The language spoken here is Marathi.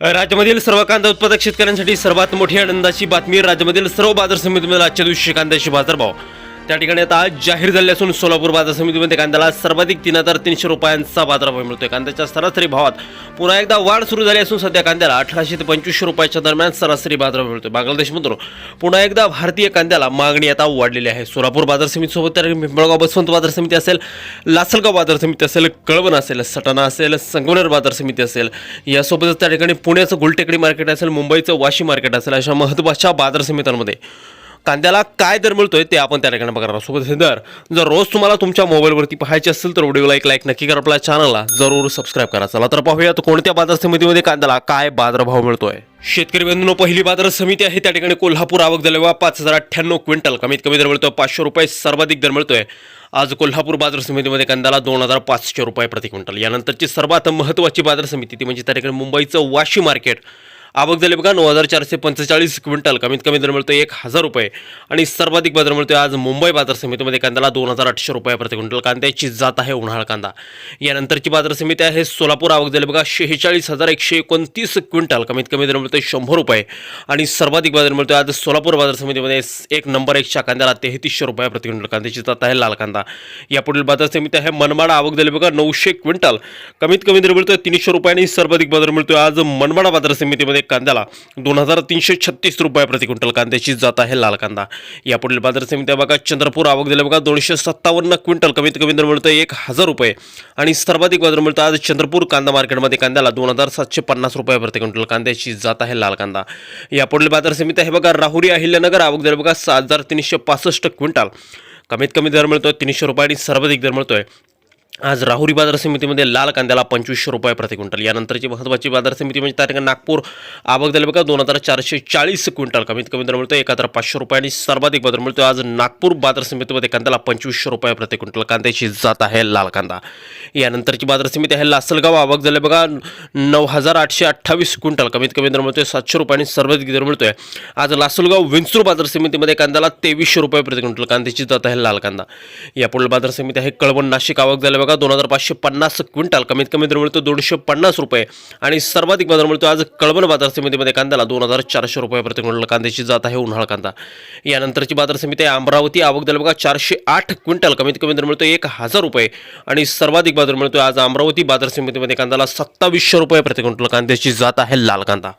राज्यामधील सर्व कांदा उत्पादक शेतकऱ्यांसाठी सर्वात मोठी आनंदाची बातमी राज्यामधील सर्व बाजार समितीमध्ये आजच्या दिवशी कांद्याचे बाजारभाव. त्या ठिकाणी आता जाहीर झाले असून सोलापूर बाजार समितीमध्ये कांद्याला सर्वाधिक तीन हजार तीनशे रुपयांचा बाजारभाव मिळतोय. कांद्याच्या सरासरी भावात पुन्हा एकदा वाढ सुरू झाली असून सध्या कांद्याला अठराशे ते पंचवीसशे रुपयाच्या दरम्यान सरासरी बाजारभाव मिळतोय. बांगलादेशमधून पुन्हा एकदा भारतीय कांद्याला मागणी आता वाढलेली आहे. सोलापूर बाजार समितीसोबत तर पिंपळगाव बसवंत बाजार समिती असेल लासलगाव बाजार समिती असेल कळवण असेल सटाणा असेल संगमनेर बाजार समिती असेल यासोबतच त्या ठिकाणी पुण्याचं गुलटेकडी मार्केट असेल मुंबईचं वाशी मार्केट असेल अशा महत्त्वाच्या बाजार समित्यांमध्ये कांद्याला काय दर मिळतोय ते आपण त्या ठिकाणी बघणार सोबत हे दर जर रोज तुम्हाला तुमच्या मोबाईलवरती पाहायचे असेल तर व्हिडिओला एक लाईक नक्की करा आपल्या चॅनलला. जरूर सबस्क्राईब करा. चला तर पाहूया तर कोणत्या बाजार समितीमध्ये कांद्याला काय बाजारभाव मिळतोय. शेतकरी बंधूंनो पहिली बाजार समिती आहे त्या ठिकाणी कोल्हापूर आवक झालेला पाच हजार अठ्ठ्याण्णव क्विंटल कमीत कमी दर मिळतोय पाचशे रुपये सर्वाधिक दर मिळतोय. आज कोल्हापूर बाजार समितीमध्ये कांद्याला दोन हजार पाचशे रुपये प्रति क्विंटल. यानंतरची सर्वात महत्त्वाची बाजार समिती ती म्हणजे त्या ठिकाणी मुंबईचं वाशी मार्केट. आवक झाली बघा नऊ हजार चारशे पंचेचाळीस क्विंटल. कमीत कमी दर मिळतो एक हजार रुपये. आणि सर्वाधिक बाजार मिळतो आज मुंबई बाजार समितीमध्ये कांद्याला दोन हजार आठशे रुपये प्रति क्विंटल. कांद्याची जात आहे उन्हाळा कांदा. यानंतरची बाजार समिती आहे सोलापूर आवक झाली बघा शेहेचाळीस हजार एकशे एकोणतीस क्विंटल. कमीत कमी दर मिळतो शंभर रुपये. आणि सर्वाधिक बाजार मिळतो आज सोलापूर बाजार समितीमध्ये एक नंबर एकच्या कांद्याला तेहतीसशे रुपये प्रति क्विंटल. कांद्याची जात आहे लाल कांदा. यापुढील बाजार समिती आहे मनमाड आवक झाली बघा नऊशे क्विंटल. कमीत कमी दर मिळतो तीनशे रुपये आणि सर्वाधिक बाजार मिळतो आज मनमाडा बाजार समितीमध्ये. कांद्याला दोन हजार तीनशे छत्तीस रुपये प्रति क्विंटल कांद्याची जात आहे लाल कांदा. यापुढील बाजार समिती आहे बघा चंद्रपूर आवक दिल्या बघा दोनशे सत्तावन्न क्विंटल कमीत कमी दर मिळतं एक हजार रुपये. आणि सर्वाधिक बाजार मिळतो आज चंद्रपूर कांदा मार्केटमध्ये कांद्याला दोन हजार सातशे पन्नास रुपये प्रति क्विंटल कांद्याची जात आहे लाल कांदा. यापुढील बाजार समिती आहे बघा राहुरी अहिल्यानगर आवक दिल्या बघा सात हजार तीनशे पासष्ट क्विंटल. कमीत कमी दर मिळतोय तीनशे रुपये आणि सर्वाधिक दर मिळतोय. आज राहुरी बाजार समितीमध्ये लाल कांद्याला पंचवीसशे रुपये प्रति क्विंटल. यानंतरची महत्त्वाची बाजार समिती म्हणजे त्या ठिकाणी नागपूर आवक झाली बघा दोन हजार चारशे चाळीस क्विंटल. कमीत कमी दर मिळतो एक हजार पाचशे रुपये आणि सर्वाधिक बाजार मिळतो आज नागपूर बाजार समितीमध्ये कांद्याला पंचवीसशे रुपये प्रति क्विंटल. कांद्याची जात आहे लाल कांदा. यानंतरची बाजार समिती आहे लासलगाव. आवक झाले बघा नऊ हजार आठशे अठ्ठावीस क्विंटल. कमीत कमी दर मिळतोय सातशे रुपये आणि सर्वाधिक दर मिळतोय. आज लासलगाव विंचूर बाजार समितीमध्ये कांद्याला तेवीसशे रुपये प्रति क्विंटल. कांद्याची जात आहे लाल कांदा. यापुढील बाजार समिती आहे कळवण नाशिक. आवक झाले बघा बघा दोन हजार पाचशे पन्नास क्विंटल कमीत कमी दर मिळतो दोनशे पन्नास रुपये. आणि सर्वाधिक बाजार मिळतो आज कळवण बाजार समितीमध्ये कांद्याला दोन हजार चारशे रुपये प्रति क्विंटल कांद्याची जात आहे उन्हाळा कांदा. यानंतरची बाजार समिती आहे अमरावती आवक झाली बघा चारशे आठ क्विंटल कमीत कमी दर मिळतो एक हजार रुपये. आणि सर्वाधिक बाजार मिळतो आज अमरावती बाजार समितीमध्ये कांद्याला सत्तावीसशे रुपये प्रति क्विंटल कांद्याची जात आहे लाल कांदा.